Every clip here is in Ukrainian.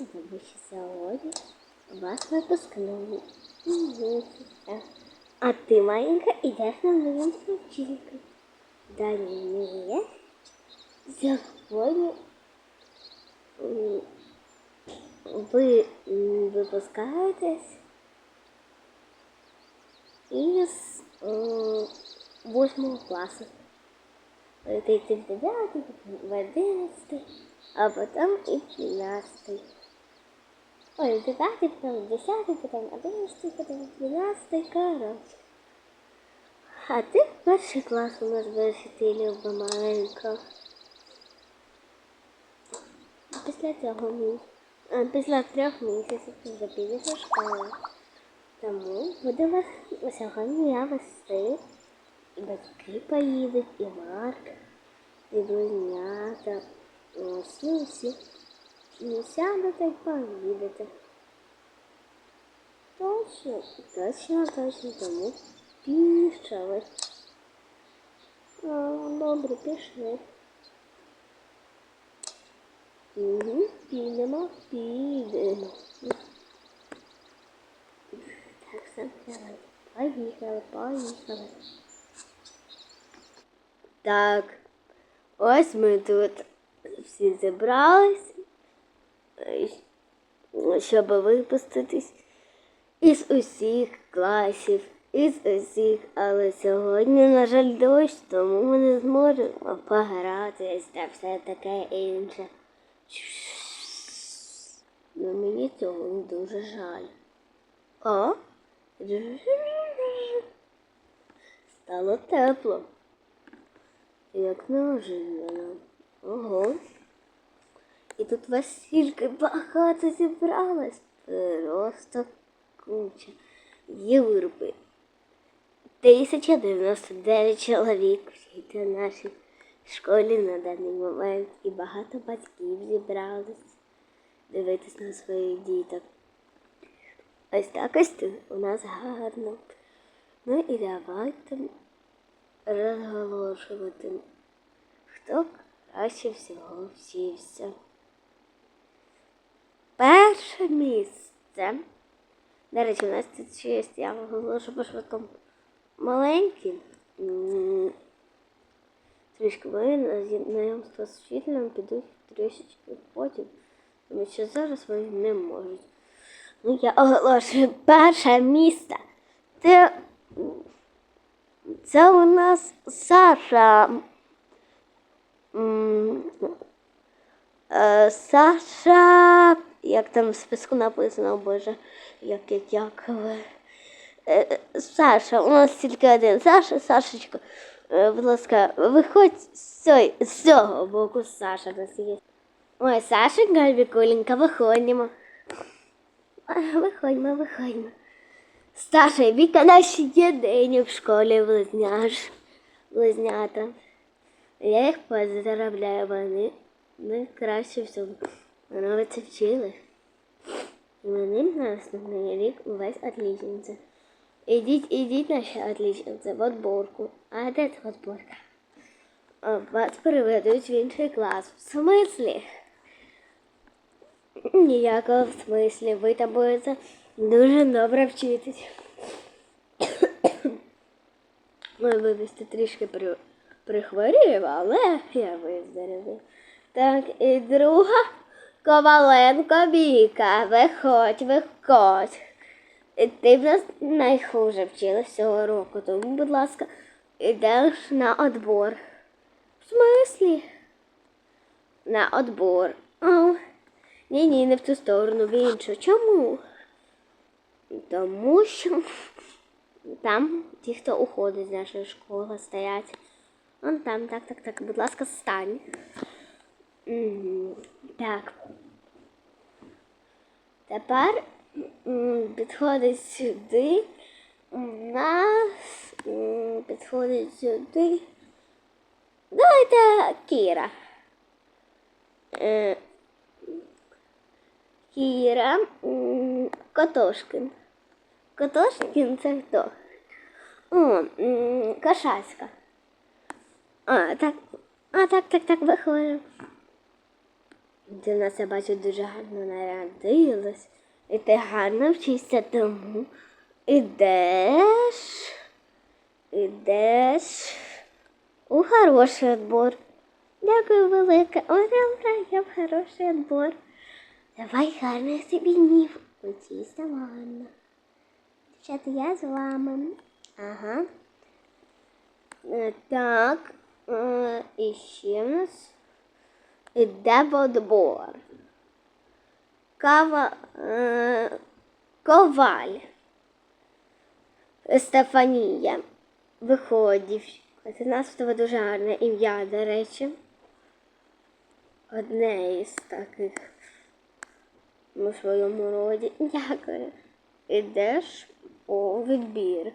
Тому що сьогодні у вас випускний місяця. А ти, маленька, ідеш на моєму вчительку. Далі ні. Сьогодні м, ви м, випускаєтесь із м, восьмого класу. Ти йти в 9, потім в 11, а потім і в 12. Ой, 9, потім 10, потім 11, потім 12, коротше. А ти перший клас у нас йти, Люба маленька. Після цього місяця, після трьох місяців вже підеш у школу. Тому буде вас сьогодні я вести. І батьки поїдуть, і Марк, і близнята. Ось і сядете і поїдете. Точно, точно, точно, тому пішли. Добре, пішли. Угу, підемо, підемо. Так, все, давай. Поїхали, поїхали. Так, ось ми тут всі зібрались, щоб випуститись із усіх класів, із усіх, але сьогодні, на жаль, дощ, тому ми не зможемо погратись та все таке інше. Ну, мені цього дуже жаль. О, стало тепло. Як неожиданно. Ого. І тут вас стільки багато зібралось. Просто куча. Юрби. 1099 чоловік всі в нашій школі на даний момент. І багато батьків зібрались дивитись на своїх діток. Ось так ось тут у нас гарно. Ну і давайте розголошувати, хто краще всього всівся. Перше місце. До речі, у нас тут ще я оголошу по швидкому маленькі. Трішки ми на знайомство з вчителем підуть трішечки потім, тому що зараз вони не можуть. Ну, я оголошую перше місце. Це це у нас Саша. Е, Саша. Як там в списку написано, боже, як як як. Е, Саша, у нас тільки один Саша, Сашечка. е, Будь ласка, виходь з цього, боку, Саша нас є. Ой, Сашенька, Вікуленька, виходимо. Виходьмо, виходьмо. Сташа і Віка наші єдині в школі близняш. Близнята. Я їх поздравляю, вони найкраще всього подобається вчили. І вони на наступний рік увесь отлічниця. Ідіть, ідіть наші отлічниці в отборку. А де ця отборка? Вас переведуть в інший клас. В смислі? Ніякого в смислі. Ви там будете дуже добре вчитись. Вибачте, трішки при... прихворів, але я виздоровів. Так, і друга Коваленко Віка. Виходь, виходь. Ти в нас найхуже вчилась цього року, тому, будь ласка, йдеш на отбор. В смислі? На отбор. О, ні, ні, не в цю сторону, в іншу. Чому? Тому що там ті, хто уходить з нашої школи, стоять. Вон там, так, так, так, будь ласка, стань. Мгм. Так. Тепер підходить сюди. У нас підходить сюди. Давайте Кіра. Е, Кіра Котошкин. Котошкін це хто? О, Кашаська. А, так. А, так, так, так, виходимо. В нас, я бачу, дуже гарно нарядилась. І ти гарно вчишся тому. Ідеш. Ідеш у хороший отбор. Дякую велике. Ура, я в хороший отбор. Давай гарних собі днів. Учися гарно. Дівчата, я з вами. Ага. Е, Так. е, І ще в нас іде водобор. Кава. е, Коваль. Стефанія. Виходів. Це нас дуже гарне ім'я, до речі. Одне із таких у своєму роді. Дякую. Ідеш у відбір.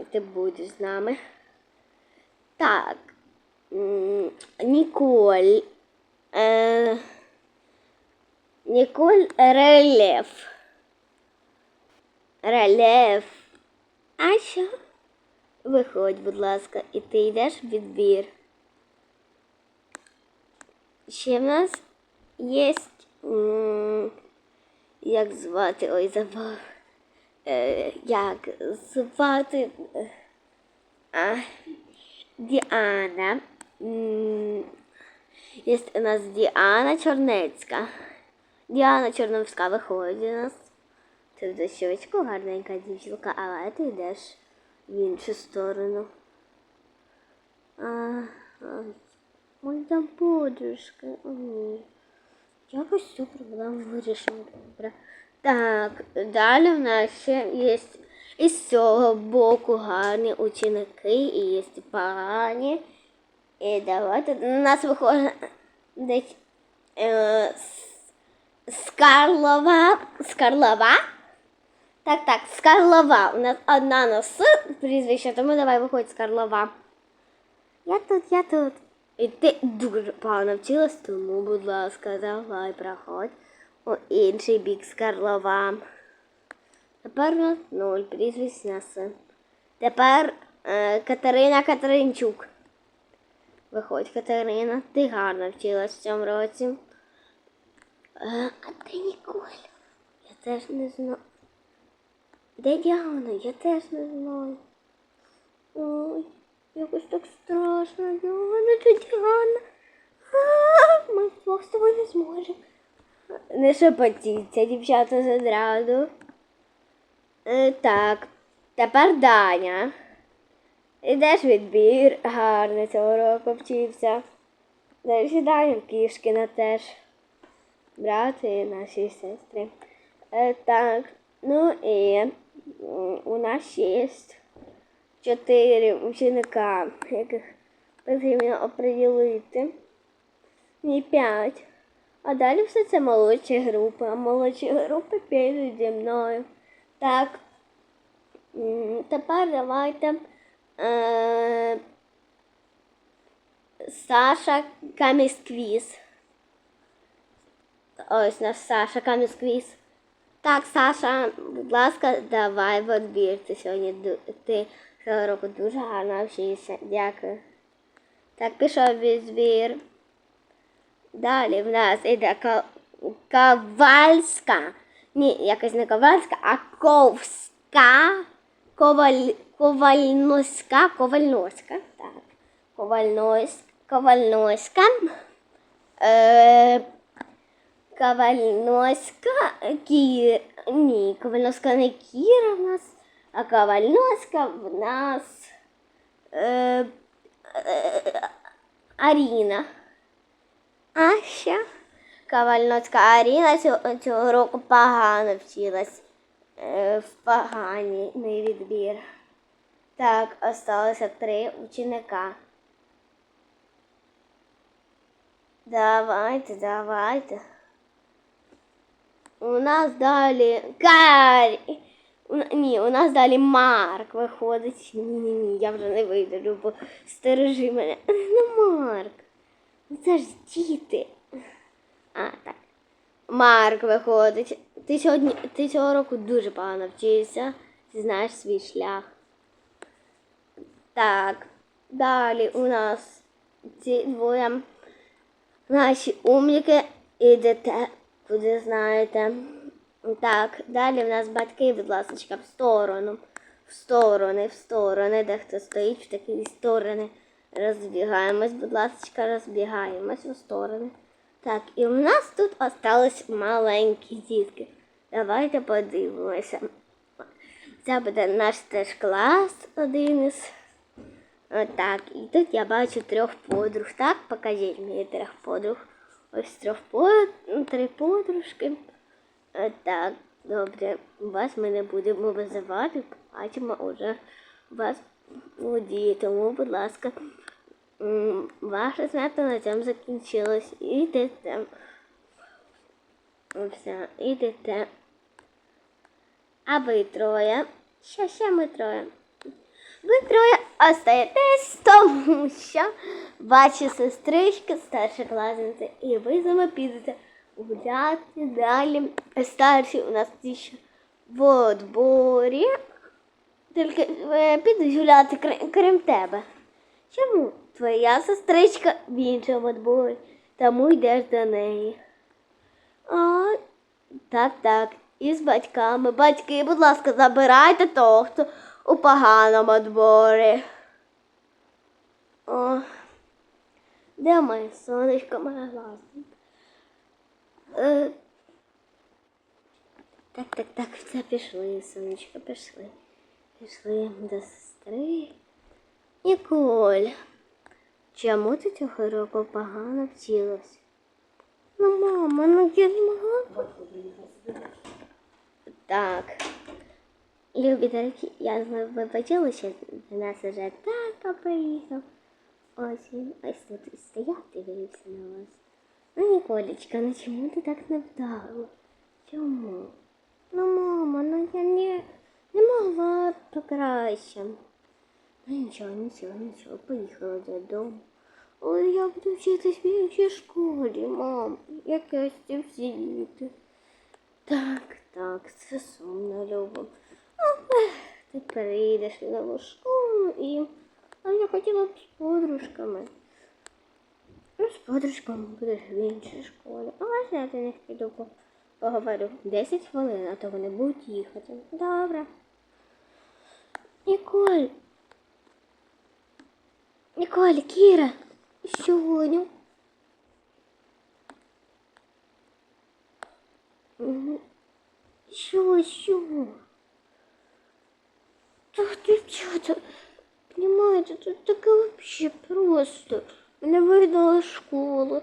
І ти будеш з нами. Так. Ніколь. Е, Ніколь Рельєф. Рельєф. А що? Виходь, будь ласка, і ти йдеш в відбір. Ще в нас є. Як звати? Ой, забав. Е, як звати? Е, А, Діана. Є у нас Діана Чорнецька. Діана Чорновська виходить у нас. В дощечку гарненька дівчинка, але ти йдеш в іншу сторону. А, ой, там подружка. Якось цю проблему вирішимо. Добре. Так, далі в нас ще є із цього боку гарні ученики і є погані. І давайте на нас виходить е, Скарлова. Скарлова? Так, так, Скарлова. У нас одна на С прізвище, тому давай виходь Скарлова. Я тут, я тут. І ти дуже погано вчилась, тому, будь ласка, давай проходь у інший бік Скарлова. Тепер нас нуль, прізвище. Тепер е, Катерина Катеринчук. Виходь, Катерина, ти гарно вчилась в цьому році. Е, а де Ніколь? Я теж не знаю. Де Діана? Я теж не знаю. Ой, якось так страшно, Діана, це Діана. А, Ми вдвох з тобою не зможемо. Не шепотіться, дівчата з одразу. Е, так, тепер Даня. Ідеш відбір, гарно цього року вчився. Даня Кішкіна теж. Брати і наші сестри. Е, так, ну і у нас ще є чотири ученика, яких потрібно оприділити. Ні, п'ять. А далі все це молодші групи, а молодші групи підуть зі мною. Так. Тепер давайте. Е, Саша Камісквіз. Ось наш Саша Камісквіз. Так, Саша, будь ласка, давай в відбір. Ти сьогодні ти цього року дуже гарно вчишся. Дякую. Так, пішов відбір. Далі в нас іде ка- Ковальська. Ні, якось не Ковальська, а Ковська. Коваль... Ковальноська. Ковальноська. Так. Ковальноська. Ковальноська. Е... Ковальноська Кір. Ні, Ковальноська не Кіра в нас, а Ковальноська в нас е, е, Аріна. А ще Ковальноцька Аріна цього, року погано вчилась в поганий відбір. Так, осталося три ученика. Давайте, давайте. У нас далі Карі. Ні, у нас далі Марк виходить. Ні, ні, я вже не видержу, бо стережи мене. Ну, Марк. Ну це ж діти. А, так. Марк виходить. Ти сьогодні, ти цього року дуже погано вчишся. Ти знаєш свій шлях. Так. Далі у нас ці двоє Наші умніки ідете, куди знаєте. Так, далі в нас батьки, будь ласка, в сторону. В сторони, в сторони, де хто стоїть в такі сторони. Розбігаємось, будь ласка, розбігаємось у сторони. Так, і в нас тут остались маленькі дітки. Давайте подивимося. Це буде наш теж клас один із. Отак. І тут я бачу трьох подруг. Так, покажіть мені трьох подруг. Ось трьох под... три подружки. Так, добре. Вас ми не будемо визивати, бачимо вже вас водіє. Тому, будь ласка, м, ваше свято на цьому закінчилось. Ідете. Все, ідете. А ви троє. Ще, ще ми троє. Ви троє остаєтесь, тому що ваші сестрички, старшокласниці, і ви з ними підете гуляти далі. Старші у нас ще в дворі. Тільки е, підуть гуляти крім, крім тебе. Чому? Твоя сестричка в іншому дворі, тому йдеш до неї. А, так, так. І з батьками. Батьки, будь ласка, забирайте того, хто у поганому дворі. О, де моє сонечко, моя? Е, так, так, так, все пішли, сонечко, пішли. Пішли до сестри. Ніколь, чому ти цього року погано вчилась? Ну, мама, ну я не могла. Так. Любі дорогі, я з вами вибачила, що до нас уже тато приїхав. Ось він ось тут і стояв, дивився на вас. Ну, Ніколечка, ну чому ти так не вдала? Чому? Ну, мама, ну я не, не могла покраще. Ну нічого, нічого, нічого, поїхала додому. Ой, я буду вчитись в іншій школі, мам. Якесь ці всі діти. Так, так, це сумно, Люба. Ти перейдеш в нову школу і. А я хотіла б з подружками. Ну, з подружками будеш в іншій школі. А ось я до них піду поговорю. 10 хвилин, а то вони будуть їхати. Добре. Ніколь. Ніколь, Кіра, сьогодні. Що? Так, дівчата, понимаете, тут таке вообще просто. Мене вигнали з школи.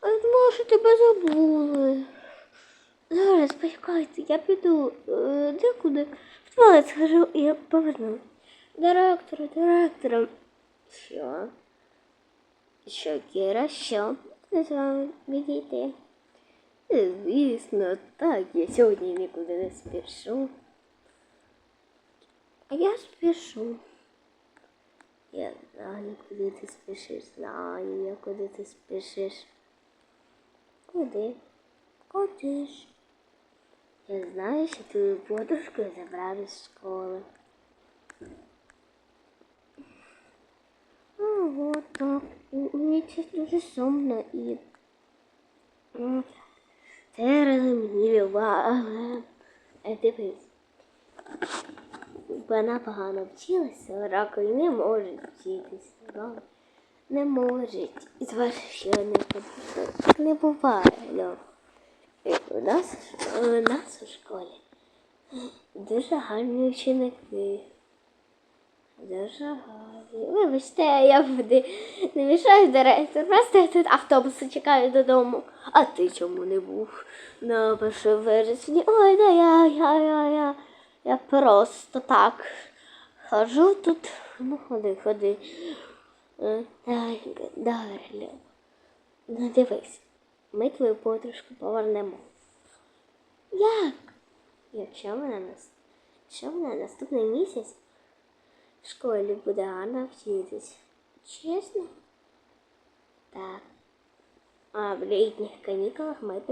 А я думала, що тебе забули. Зараз, почекайте, я піду е, декуди. В туалет схожу і я поверну. Директору, директору. Що? Що, Кіра, що? Не з. Звісно, так, я сьогодні нікуди не спішу. А я спішу. Я знаю, куди ти спішиш, знаю я, куди ти спішиш. Куди? Куди? Я знаю, що твою подружку забрали з школи. Ого, так. Мені це дуже сумно і. Це розумію, але е, дивись. Вона погано вчилася, раку і не може вчитися. Не може. І що не буде. Так не буває. Ну. У нас, у нас у школі дуже гарні ученики. Дуже гарні. Вибачте, я буде не мішаю директор. Просто я тут автобуси чекаю додому. А ти чому не був на 1 вересня? Ой, да я, я, я, я. Я просто так хожу тут. Ну, ходи, ходи. Е, Дай, Дарля. Ну дивись, ми твою подружку повернемо. Як? Якщо вона нас, якщо вона наступний місяць в школі буде гарно вчитись. Чесно? Так. А в літніх канікулах ми.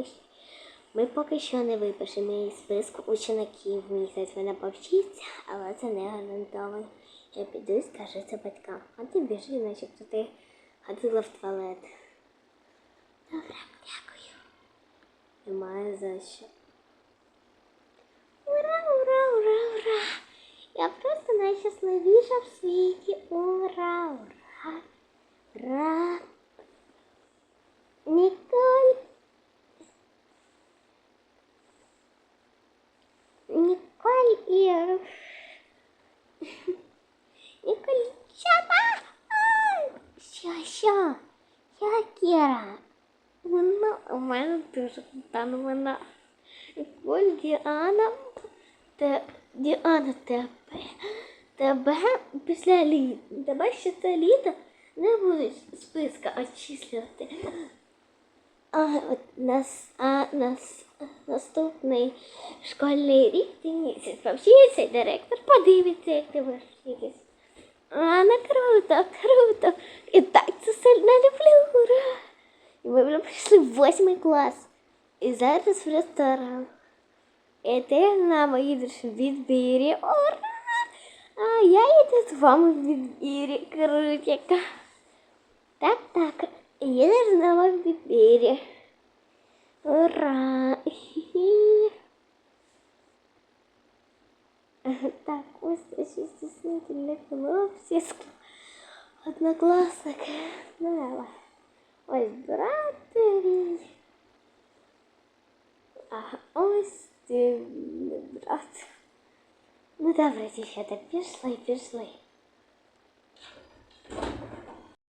Ми поки що не випишемо її списку учеників місяць. Вона повчиться, але це не гарантовано. Я піду і скажу це батькам. А ти біжи, начебто ти ходила в туалет. Добре, дякую. Немає за що. Ура, ура, ура, ура! Я просто найщасливіша в світі. Ура, ура, ура. Ніколь. Ніколь і... Ніколь, чапа! Що, що? Я Кіра. Вона у мене дуже крута новина. Ніколь, Діана, те, Діана, тебе, тебе після літа, тебе ще це літо не будуть списка очислювати. А от нас, а нас наступний школьний рік ти місяць повчиться, директор подивиться, як ти будеш вчитись. А, ну круто, круто. І так це сильно люблю. Ура! І ми вже прийшли в восьмий клас. І зараз в ресторан. І ти з нами їдеш в відбірі. Ура! А я їду з вами в відбірі. Крутяка. Так, так. Їдеш з нами в відбірі. Ура! Хі-хі. Так, ось це ще стіснительне хлопці. Однокласники. Давай. Ось братері. А ось ти брат. Ну добре, дівчата, пішли, пішли.